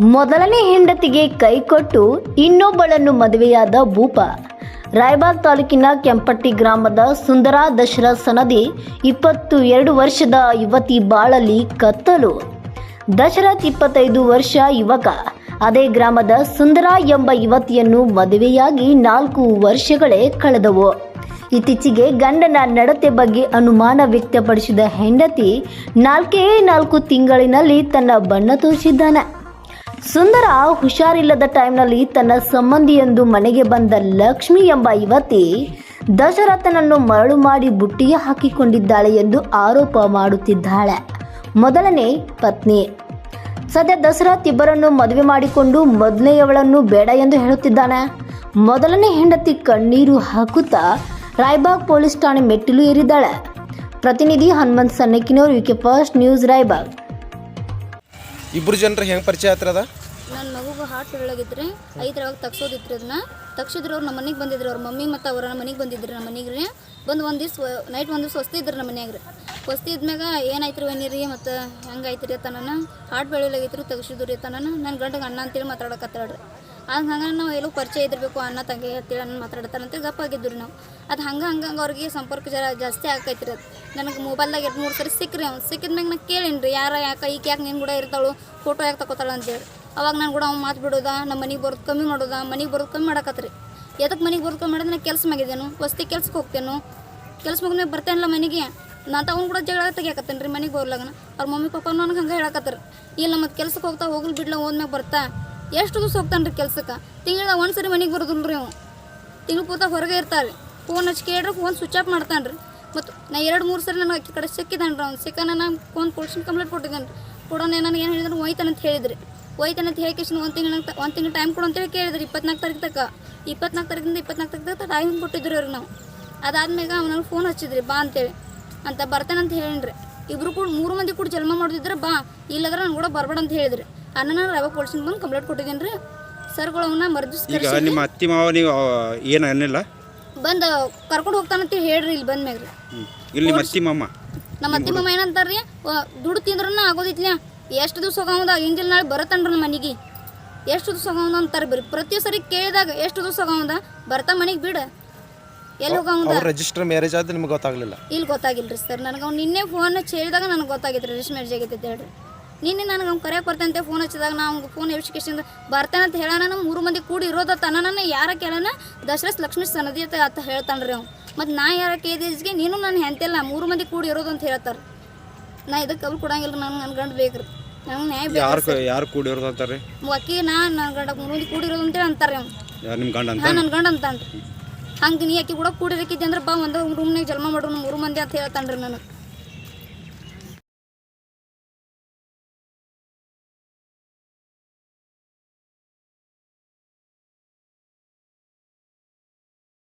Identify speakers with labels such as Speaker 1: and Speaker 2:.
Speaker 1: ಮೊದಲನೇ ಹೆಂಡತಿಗೆ ಕೈಕೊಟ್ಟು ಇನ್ನೊಬ್ಬಳನ್ನು ಮದುವೆಯಾದ ಭೂಪ. ರಾಯಬಾಗ್ ತಾಲೂಕಿನ ಕೆಂಪಟ್ಟಿ ಗ್ರಾಮದ ಸುಂದರ ದಶರಾ ಸನದಿ ಇಪ್ಪತ್ತು ಎರಡು ವರ್ಷದ ಯುವತಿ ಬಾಳಲಿ ಕತ್ತಲು. ದಶರಥ್ ಇಪ್ಪತ್ತೈದು ವರ್ಷ ಯುವಕ. ಅದೇ ಗ್ರಾಮದ ಸುಂದರ ಎಂಬ ಯುವತಿಯನ್ನು ಮದುವೆಯಾಗಿ ನಾಲ್ಕು ವರ್ಷಗಳೇ ಕಳೆದವು. ಇತ್ತೀಚೆಗೆ ಗಂಡನ ನಡತೆ ಬಗ್ಗೆ ಅನುಮಾನ ವ್ಯಕ್ತಪಡಿಸಿದ ಹೆಂಡತಿ ನಾಲ್ಕೇ ನಾಲ್ಕು ತಿಂಗಳಿನಲ್ಲಿ ತನ್ನ ಬಣ್ಣ ತೋರಿಸಿದ್ದಾನೆ. ಸುಂದರ ಹುಷಾರಿಲ್ಲದ ಟೈಮ್ನಲ್ಲಿ ತನ್ನ ಸಂಬಂಧಿಯೊಂದು ಮನೆಗೆ ಬಂದ ಲಕ್ಷ್ಮಿ ಎಂಬ ಯುವತಿ ದಶರಥನನ್ನು ಮರಳು ಮಾಡಿ ಬುಟ್ಟಿಗೆ ಹಾಕಿಕೊಂಡಿದ್ದಾಳೆ ಎಂದು ಆರೋಪ ಮಾಡುತ್ತಿದ್ದಾಳೆ. ಮೊದಲನೇ ಪತ್ನಿ. ಸದ್ಯ ದಶರಥ್ ಇಬ್ಬರನ್ನು ಮದುವೆ ಮಾಡಿಕೊಂಡು ಮೊದಲನೆಯವಳನ್ನು ಬೇಡ ಎಂದು ಹೇಳುತ್ತಿದ್ದಾನೆ. ಮೊದಲನೇ ಹೆಂಡತಿ ಕಣ್ಣೀರು ಹಾಕುತ್ತಾ ರಾಯ್ಬಾಗ್ ಪೊಲೀಸ್ ಠಾಣೆ ಮೆಟ್ಟಿಲು ಏರಿದ್ದಾಳೆ. ಪ್ರತಿನಿಧಿ ಹನುಮಂತ್ ಸನ್ನಕಿನವರು ಯುಕೆ ಫಸ್ಟ್ ನ್ಯೂಸ್ ರಾಯಬಾಗ್.
Speaker 2: ಇಬ್ರು ಜನರ ಹೆಂಗೆ ಪರಿಚಯ ಆತ್ರ ಅದ?
Speaker 3: ನನ್ನ ಮಗುಗೆ ಹಾರ್ಟ್ ಒಳಗಿದ್ರಿ ಐದ್ರವಾಗ ತಗ್ಸೋದಿತ್ರಿ ಅದನ್ನ ತಗ್ಸಿದ್ರು ಅವ್ರು ನಮ್ಮ ಮನೆಗೆ ಬಂದಿದ್ರು, ಅವ್ರ ಮಮ್ಮಿ ಮತ್ತು ಅವ್ರ ಮನೆಗೆ ಬಂದಿದ್ರು ನಮ್ಮ ಮನೆಗೆ ರೀ. ಬಂದು ಒಂದು ದಿವ್ಸ ನೈಟ್ ಒಂದು ದಿವ್ಸ ಹೊಸ್ತಿದ್ರು ನಮ್ಮ ಮನ್ಯಾಗ ರೀ. ಇದ್ಮ್ಯಾಗ ಏನಾಯ್ತು ರೀ ಮತ್ತು ಹೆಂಗಾಯ್ತು ರೀ ನಾನು ಹಾರ್ಟ್ ಬೆಳಿಲಾಗೈತ್ರಿ ತಗ್ಸಿದ್ರು ರೀ ತನನ ನನ್ನ ಗಂಡಗೆ ಅಣ್ಣ ಅಂತೇಳಿ ಮಾತಾಡಕತ್ತಾಳ್ರಿ. ಅದು ಹಂಗೆ ನಾವು ಎಲ್ಲೂ ಪರಿಚಯ ಇದ್ರಬೇಕು ಅನ್ನ ತಂಗಿ ಹತ್ತಿರ ನಾನು ಮಾತಾಡ್ತಾರಂತ ಗಪ್ಪ ಆಗಿದ್ದು ರೀ ನಾವು. ಅದು ಹಂಗೆ ಹಂಗೆ ಹಂಗೆ ಅವ್ರಿಗೆ ಸಂಪರ್ಕ ಜರ ಜಾಸ್ತಿ ಆಕೈತ್ರಿ ಅದು. ನನಗೆ ಮೊಬೈಲ್ದಾಗ ಎರಡು ಮೂರು ಸರಿ ಸಿಕ್ಕ್ರಿ ಅವ್ನು. ಸಿಕ್ಕಿದ್ಮ್ಯಾಗ ನಾ ಕೇಳೀನಿ ರೀ ಯಾರ ಯಾಕೆ ಈಕೆ ಯಾಕೆ ನಿನ್ನ ಕೂಡ ಇರ್ತಾಳು, ಫೋಟೋ ಯಾಕೆ ತಗೋತಾಳ ಅಂತೇಳಿ. ಅವಾಗ ನಾನು ಕೂಡ ಅವ್ನು ಮಾತು ಬಿಡೋದ ನಮ್ಮ ಮನೆಗೆ ಬರೋದು ಕಮ್ಮಿ ಮಾಡೋದ, ಮನೆಗೆ ಬರೋದು ಕಮ್ಮಿ ಮಾಡಕತ್ರಿ. ಎದಕ್ಕೆ ಮನೆಗೆ ಬರೋದು ಕಮ್ಮಿ ಮಾಡಿದ್ರೆ ನಾನು ಕೆಲಸ ಮಾಡಿದ್ದೇನು ವಸ್ತಿ ಕೆಲ್ಸಕ್ಕೆ ಹೋಗ್ತೇನು. ಕೆಲಸ ಮುಗಿದ್ಮೇಲೆ ಬರ್ತೇನಲ್ಲ ಮನೆಗೆ. ನಾ ಅವ್ನು ಕೂಡ ಜಗಳ ತೆಗಿಯಾಕತ್ತೇನೆ ರೀ ಮನೆಗೆ ಬರ್ಲಾಗನ ಅವ್ರ ಮಮ್ಮಿ, ಪಪ್ಪ ನನಗೆ ಹಂಗೆ ಹೇಳಕತ್ತಾರೆ. ಇಲ್ಲ ಮತ್ತು ಕೆಲ್ಸಕ್ಕೆ ಹೋಗ್ತಾ ಹೋಗ್ಲಿ ಬಿಡ್ಲ ಹೋದ್ಮ್ಯಾಗ ಬರ್ತಾ. ಎಷ್ಟು ದಿವಸ ಹೋಗ್ತಾನೆ ರೀ ಕೆಲ್ಸಕ್ಕೆ? ತಿಂಗಳ ಒಂದು ಸರಿ ಮನೆಗೆ ಬರೋದಿಲ್ಲ ರೀ ಅವ ತಿಂಗ್ಳು ಪೂರ್ತ ಹೊರಗೆ ಇರ್ತಾರೆ. ಫೋನ್ ಹಚ್ಚಿ ಕೇಳ್ರೆ ಫೋನ್ ಸ್ವಿಚ್ ಆಫ್ ಮಾಡ್ತಾನೆ ರೀ ಮತ್ತು ನಾ ಎರಡು ಮೂರು ಸರಿ ನನಗೆ ಅಕ್ಕಿ ಕಡೆ ಸಿಕ್ಕಿದ್ದಾನೆ ರೀ ಅವ್ನು. ಸಿಕ್ಕ ನಾನು ಫೋನ್ ಕೊಡ್ಸಿನ ಕಂಪ್ಲೇಂಟ್ ಕೊಟ್ಟಿದ್ದಾನೆ ರೀ ಕೊಡೋಣ ನನಗೆ ಏನು ಹೇಳಿದ್ರು ಒಯ್ತಾನಂತ ಹೇಳಿದ್ರಿ. ಒಯ್ತಾನಂತ ಹೇಳಿ ಒಂದು ತಿಂಗಳ ಒಂದು ತಿಂಗಳು ಟೈಮ್ ಕೊಡು ಅಂತೇಳಿ ಕೇಳಿದ್ರಿ ಇಪ್ಪತ್ನಾಲ್ಕು ತಾರೀಕು ತಕ್ಕ ಇಪ್ಪತ್ನಾಲ್ಕು ತಾರೀಕಿಂದ ಇಪ್ಪತ್ನಾಲ್ಕು ತಾರೀಕು ತನಕ ಟೈಮ್ ಕೊಟ್ಟಿದ್ರು ರೀ ನಾವು. ಅದಾದ್ಮೇಲೆ ಅವ್ನಲ್ಲಿ ಫೋನ್ ಹಚ್ಚಿದ್ರಿ, ಬಾ ಅಂತೇಳಿ. ಅಂತ ಬರ್ತಾನಂತ ಹೇಳಿನ್ರಿ. ಇಬ್ರು ಕೂಡ ಮೂರು ಮಂದಿ ಕೂಡ ಜನ್ಮ ಮಾಡಿದ್ರೆ ಬಾ. ಇಲ್ಲದ್ರೆ ನಾನು ಕೂಡ ಬರಬೇಡ ಅಂತ ಹೇಳಿದ್ರಿ. ಅನ್ನ ರವೆ ಪೊಲೀಸ್ನ ಬಂದು ಕಂಪ್ಲೇಂಟ್ ಕೊಟ್ಟಿದ್ದೀನಿ ರೀ ಸರ್ಗಳು ಅವನ್ನ ಮರ್ದಿಸ್
Speaker 2: ಈಗ ನಿಮ್ಮ ಅತ್ತಿ ಮಾವ ನೀವು ಏನು ಅನ್ನಿಲ್ಲ?
Speaker 3: ಬಂದು ಕರ್ಕೊಂಡು ಹೋಗ್ತಾನಂತ ಹೇಳ್ರಿ ಇಲ್ಲಿ ಬಂದ್ಮ್ಯಾಗ ರೀ
Speaker 2: ಇಲ್ಲಿ ನಿಮ್ಮ ಅತ್ತಿ ಮಾಮ.
Speaker 3: ನಮ್ಮ ಅತ್ತಿ ಮಾಮ ಏನಂತಾರ್ರಿ? ದುಡ್ಡು ತಿಂದ್ರನ್ನ ಆಗೋದಿತ್ಲ ಎಷ್ಟು ದಿವಸ ಹೋಗೋದ ಹಿಂದಿಲ್ ನಾಳೆ ಬರತ್ತನ್ರಿ ನಮ್ಮ ಮನೆಗೆ. ಎಷ್ಟು ದಿವಸ ಹೋಗೋದ ಅಂತಾರೆ ಬರೀ ಪ್ರತಿ ಸರಿ ಕೇಳಿದಾಗ ಎಷ್ಟು ದಿವಸ ಹೋಗೋದ ಬರ್ತಾ ಮನೆಗೆ ಬಿಡ. ಎಲ್ಲಿ
Speaker 2: ಹೋಗೋದ ರಿಜಿಸ್ಟರ್ ಮ್ಯಾರೇಜ್ ಆದ್ರೆ ನಿಮ್ಗೆ ಗೊತ್ತಾಗಲಿಲ್ಲ.
Speaker 3: ಇಲ್ಲಿ ಗೊತ್ತಾಗಿಲ್ರಿ ಸರ್. ನನಗೆ ಅವ್ನು ನಿನ್ನೆ ಫೋನ್ ಚೇಳಿದಾಗ ಹೇಳಿದಾಗ ನನಗೆ ಗೊತ್ತಾಗಿತ್ತು ರಿಜಿಸ್ಟರ್ ಮ್ಯಾರೇಜ್ ಆಗೈತೆ ಹೇಳ್ರಿ. ನಿನ್ನೆ ನನಗೆ ಅವ್ನು ಕರೆಯಕ್ಕೆ ಬರ್ತಂತೆ ಫೋನ್ ಹಚ್ಚಿದಾಗ ನಾ ಅವ್ನಿಗೆ ಫೋನ್ ಎವಿಸ್ಕೇಶನ್ ಬರ್ತಾನೆ ಅಂತ ಹೇಳೋಣ ನಮ್ಮ ಮೂರು ಮಂದಿ ಕೂಡಿ ಇರೋದ ತನನ ಯಾರ ಕೇಳೋಣ? ದಶರಥ ಲಕ್ಷ್ಮೀ ಸನದಿ ಅಂತ ಅಂತ ಹೇಳ್ತಾನ್ರಿ ಅವ್ನು. ಮತ್ತು ನಾ ಯಾರ ಕೇದಿಸ್ಗೆ ನೀನು ನಾನು ಹೆಂತಿಲ್ಲ ಮೂರು ಮಂದಿ ಕೂಡಿ ಇರೋದು ಅಂತ ಹೇಳ್ತಾರೆ. ನಾ ಇದಕ್ಕೆ ಕಬ್ಬು ಕೊಡಂಗಿಲ್ಲ ನನಗೆ ನನ್ನ ಗಂಡು ಬೇಕ್ರಿ. ನಂಗೆ ನ್ಯಾಯ
Speaker 2: ಯಾರು
Speaker 3: ಬೇಕು
Speaker 2: ಯಾರು ಕೂಡಿರೋದು ಅಂತಾರೆ?
Speaker 3: ಅಕ್ಕಿ ನಾ ನನ್ನ ಗಂಡ ಮೂರು ಮಂದಿ ಕೂಡಿ ಇರೋದು ಅಂತೇಳಿ ಅಂತಾರೆ ಅವ್ನು.
Speaker 2: ಯಾರು ನಿಮ್ಮ ಗಂಡ ಅಂತ
Speaker 3: ಹಾಂ ನನ್ನ ಗಂಡ ಅಂತಾನ್ರಿ. ಹಂಗೆ ನೀ ಅಕ್ಕಿ ಕೂಡ ಕೂಡಿರಕ್ಕಿದ್ದೆ ಅಂದ್ರೆ ಬಾ ಒಂದು ರೂಮ್ನಾಗ ಜನ್ಮ ಮಾಡೋಣ ಮೂರು ಮಂದಿ ಅಂತ ಹೇಳ್ತಾನ್ರಿ ನನಗೆ.